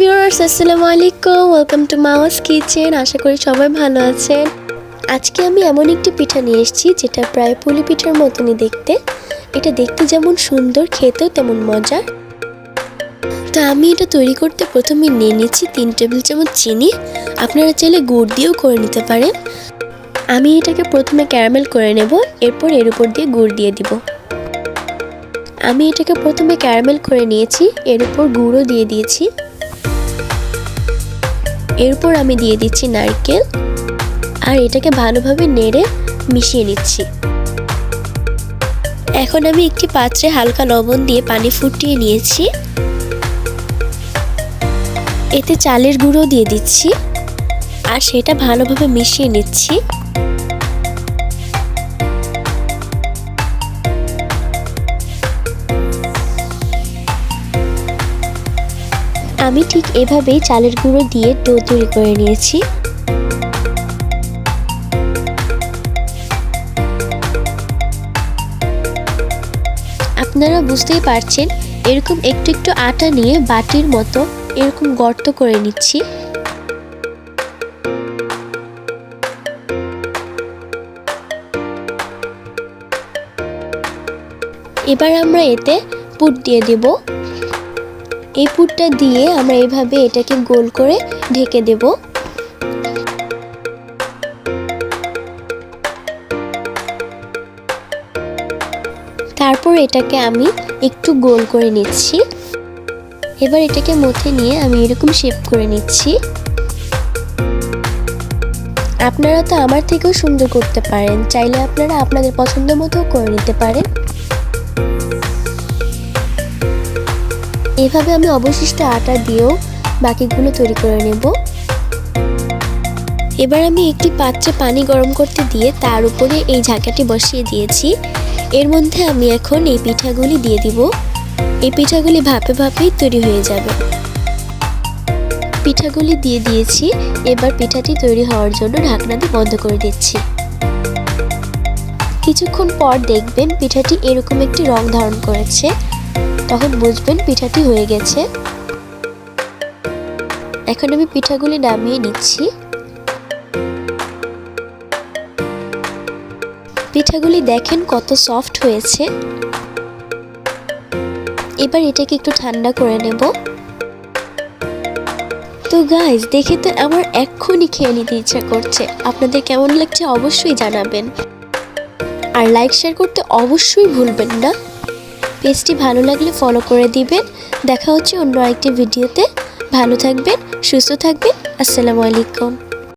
Viewers আসসালামু আলাইকুম। Welcome to মাওয়াস কিচেন আশা করি সবাই ভালো আছেন। আজকে আমি এমন একটি পিঠা নিয়ে এসেছি, যেটা প্রায় পুলি পিঠার মতনই দেখতে। এটা দেখতে যেমন সুন্দর, খেতেও তেমন মজা। তো আমি এটা তৈরি করতে প্রথমে নিয়ে নিচ্ছি তিন টেবিল চামচ চিনি। আপনারা চাইলে গুড় দিয়েও করে নিতে পারেন। আমি এটাকে প্রথমে ক্যারামেল করে নেব, এরপর এর উপর দিয়ে গুড় দিয়ে দিব। আমি এটাকে প্রথমে ক্যারামেল করে নিয়েছি, এর উপর গুঁড়ো দিয়ে দিয়েছি। এরপর আমি দিয়ে দিচ্ছি নারকেল আর এটাকে ভালোভাবে নেড়ে মিশিয়ে নিচ্ছি। এখন আমি একটি পাত্রে হালকা লবণ দিয়ে পানি ফুটিয়ে নিয়েছি। এতে চালের গুঁড়ো দিয়ে দিচ্ছি আর সেটা ভালোভাবে মিশিয়ে নিচ্ছি। আমি ঠিক এভাবেই চালের গুঁড়ো দিয়ে ডো তৈরি করে নিয়েছি। আপনারা বুঝতেই পারছেন, এরকম একটু একটু আটা নিয়ে বাটির মতো এরকম গর্ত করে নিচ্ছি। এবার আমরা এতে পুট দিয়ে দেবো। এই পুরটা দিয়ে আমরা এভাবে এটাকে গোল করে ঢেকে দেব। তারপর এটাকে আমি একটু গোল করে নিচ্ছি। এবার এটাকে মথে নিয়ে আমি এরকম শেপ করে নিচ্ছি। আপনারা তো আমার থেকেও সুন্দর করতে পারেন, চাইলে আপনারা আপনাদের পছন্দ মতো করে নিতে পারেন। এভাবে আমি অবশিষ্ট আটা দিয়েও বাকিগুলো তৈরি করে নেব। এবার আমি একটি পাত্রে পানি গরম করতে দিয়ে তার উপরে এই ঝাঁকাটি বসিয়ে দিয়েছি। এর মধ্যে আমি এখন এই পিঠাগুলি দিয়ে দিব। এই পিঠাগুলি ভাপে ভাপেই তৈরি হয়ে যাবে। পিঠাগুলি দিয়ে দিয়েছি। এবার পিঠাটি তৈরি হওয়ার জন্য ঢাকনা দিয়ে বন্ধ করে দিচ্ছি। কিছুক্ষণ পর দেখবেন পিঠাটি এরকম একটি রং ধারণ করেছে। তখন বুঝবেন পিঠাটি হয়ে গেছে। এখন আমি পিঠাগুলি নামিয়ে নিচ্ছি। পিঠাগুলি দেখেন কত সফট হয়েছে। এবার এটাকে একটু ঠান্ডা করে নেব। তো গাইজ দেখে তো আমার এক্ষুনি খেয়ে নিতে ইচ্ছা করছে। আপনাদের কেমন লাগছে অবশ্যই জানাবেন। আর লাইক শেয়ার করতে অবশ্যই ভুলবেন না। পেজটি ভালো লাগলে ফলো করে দিবেন। দেখা হচ্ছে অন্য আরেকটি ভিডিওতে ভালো থাকবেন, সুস্থ থাকবেন। আসসালামু আলাইকুম।